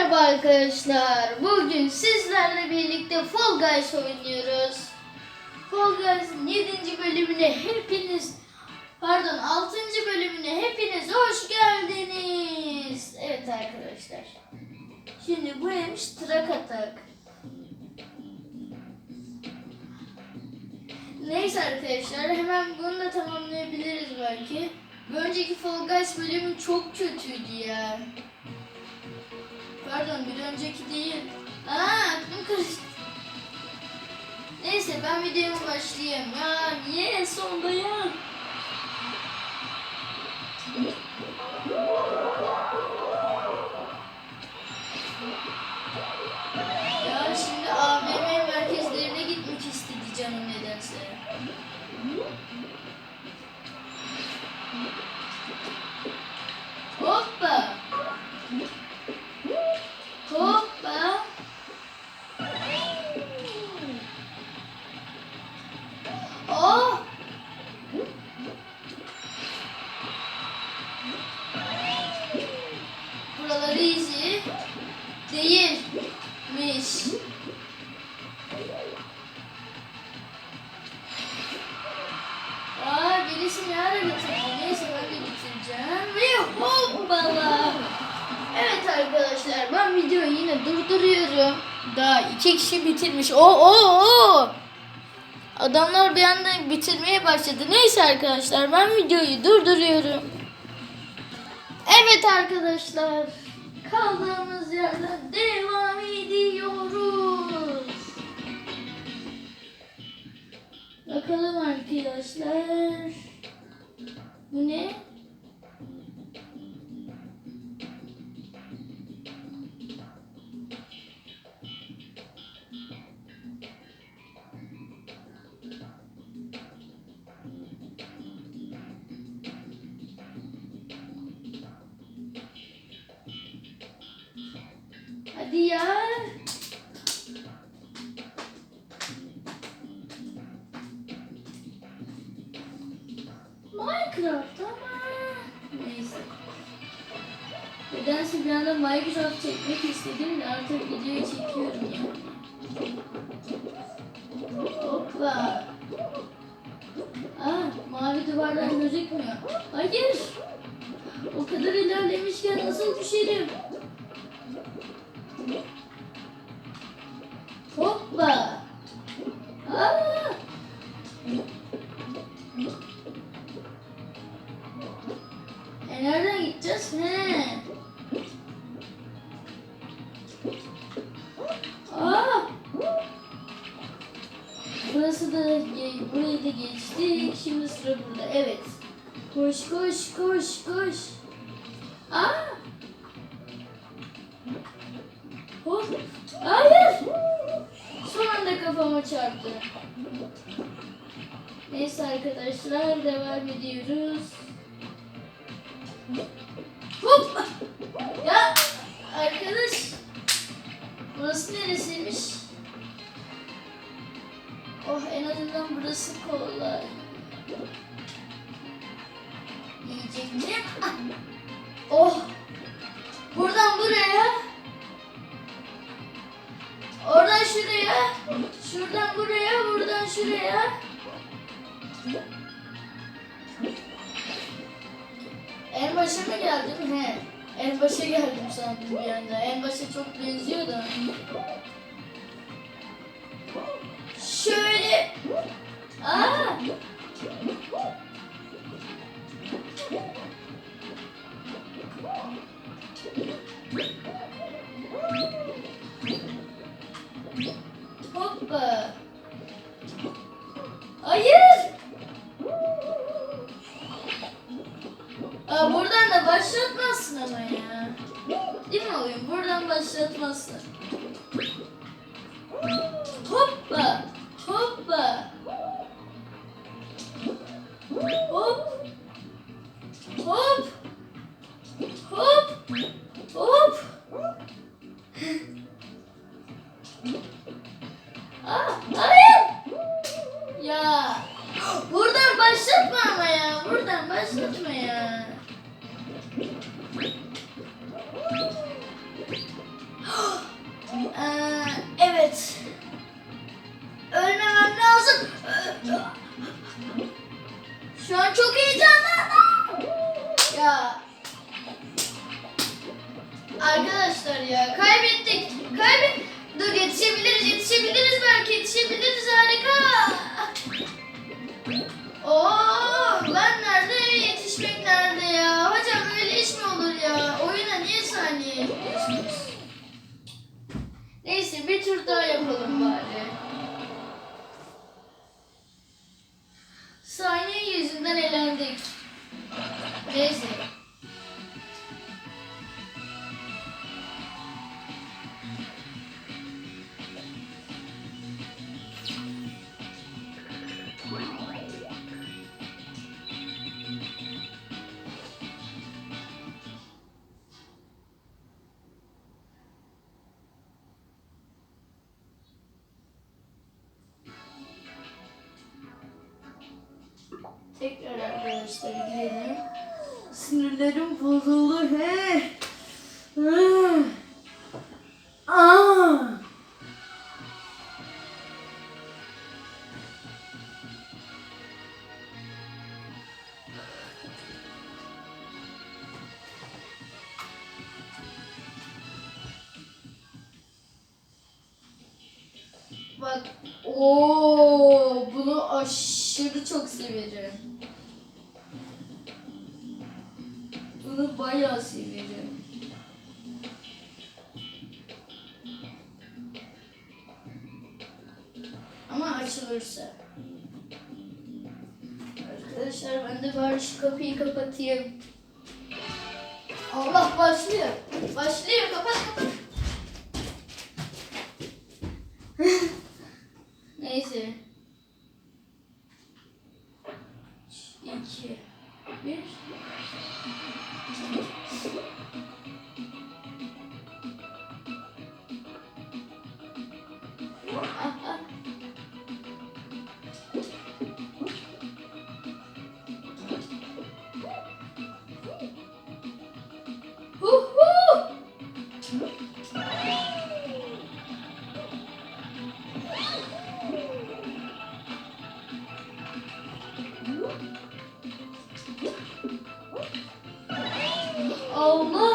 Merhaba arkadaşlar. Bugün sizlerle birlikte Fall Guys oynuyoruz. Fall Guys'ın 7. bölümüne hepiniz pardon 6. bölümüne hepiniz hoş geldiniz. Evet arkadaşlar. Şimdi bu neymiş? Trak atak. Neyse arkadaşlar hemen bunu da tamamlayabiliriz belki. Önceki Fall Guys bölümü çok kötüydü ya. Pardon bir önceki değil. Aa aklım karıştı. Neyse ben videoma başlayayım. Ya niye sonda Değilmiş. Aa birisi ne ara bitirdi? Neyse ben de bitireceğim. Ve hoppala. Evet arkadaşlar ben videoyu yine durduruyorum. Daha iki kişi bitirmiş. O o o. Adamlar bir anda bitirmeye başladı. Neyse arkadaşlar ben videoyu durduruyorum. Evet arkadaşlar. Kaldığımız yerden devam ediyoruz. Bakalım arkadaşlar. Bu ne? Ya. Minecraft ama neyse. Nedense bir anda Minecraft çekmek istedim de artık videoyu çekiyorum ya. Hoppa. Aa, mavi duvarlar gözükmüyor. Hayır. O kadar ilerlemişken nasıl düşerim? Hoppa. Aa. E nereden gideceğiz? He. Aa. Burası da burayı da geçtik. Şimdi sıra burada. Evet. Koş koş koş koş. Aa. Hop. Çarptı. Neyse arkadaşlar devam ediyoruz. Hop. Ya arkadaş. Burası neresiymiş? Oh en azından burası kolay. Yiyecektim. Şuraya. En başa mı geldim? He. En başa geldim sandım bir anda. En başa çok benziyor da. Şöyle. Aa. Aa, buradan da başlatmazsın ama ya. Değil mi oyun? Buradan başlatmazsın. Hoppa. Hoppa. Hop. Hop. Hop. Hop. Aa, hayır. Ya. Buradan başlatma ama ya. Buradan başlatma ya. Arkadaşlar ya kaybettik. Kaybet. Dur yetişebiliriz, yetişebiliriz belki yetişebiliriz harika. Oo, ben nerede yetişmek nerede ya? Hocam öyle iş mi olur ya? Oyuna niye saniye? Neyse bir tur daha yapalım bari. Saniye yüzünden elendik. Neyse. Tekrar arkadaşlar girelim. Sinirlerim bozuldu he. Hı. Aa. Bak, ooo bunu aşırı çok severim. Severim. Ama açılırsa. Arkadaşlar ben de bari şu kapıyı kapatayım. Allah başlıyor. Başlıyor. Kapat kapat. Allah!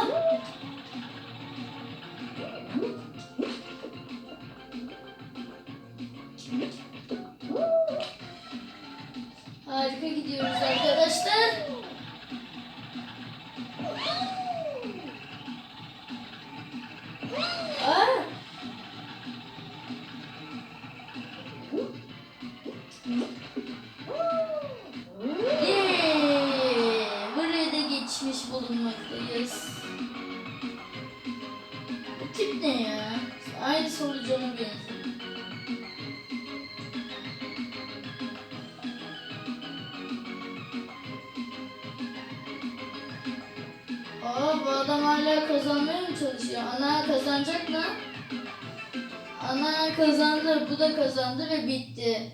Adam hala kazanmaya mı çalışıyor? Ana kazanacak mı? Ana kazandı, bu da kazandı ve bitti.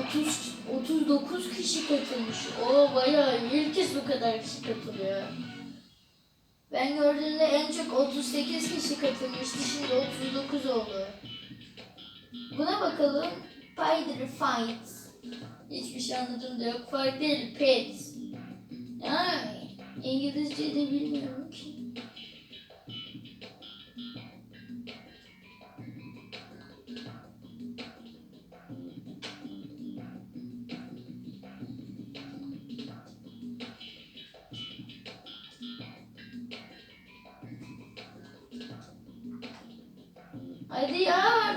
Otuz, 39 kişi katılmış. O bayağı. İlk kez bu kadar kişi katılıyor. Ben gördüğümde en çok 38 kişi katılmıştı. Şimdi 39 oldu. Buna bakalım. Spider Fight. Hiçbir şey anladığım da yok. Değil, Pet. Ya İngilizce de bilmiyorum ki. Hadi ya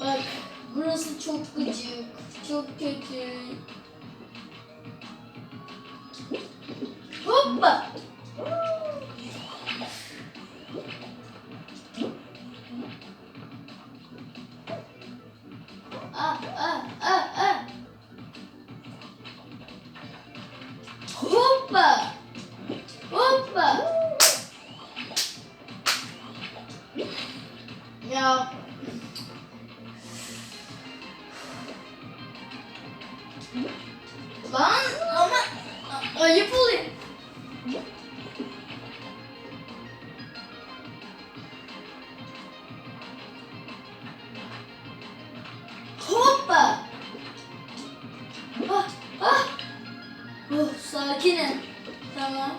Bak burası çok gıcık. Çok kötü. Hoppa. Sakinim. Tamam.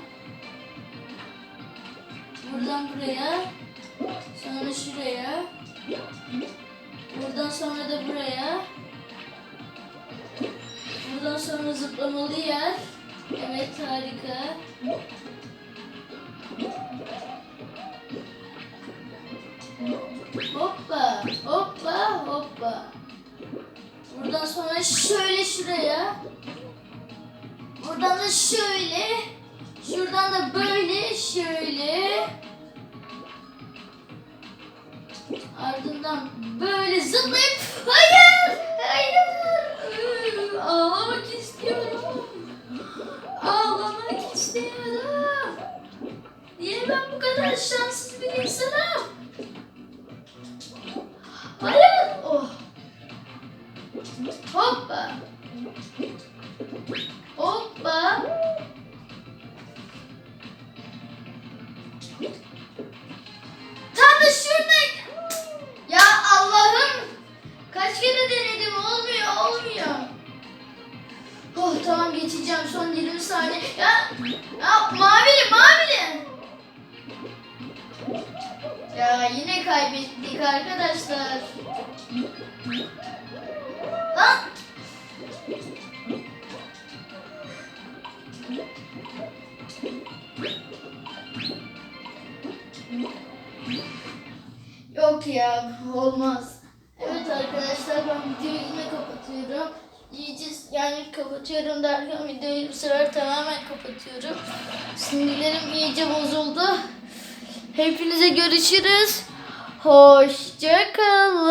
Buradan buraya. Sonra şuraya. Buradan sonra da buraya. Buradan sonra zıplamalı yer. Evet harika. Hoppa, hoppa, hoppa. Buradan sonra şöyle şuraya. Buradan da şöyle. Şuradan da böyle şöyle. Ardından böyle zıplayıp hayır kaybettik arkadaşlar. Lan. Yok ya olmaz. Evet arkadaşlar ben videoyu yine kapatıyorum. İyice yani kapatıyorum derken videoyu bu sefer tamamen kapatıyorum. Sinirlerim iyice bozuldu. Hepinize görüşürüz. Hoşçakalın.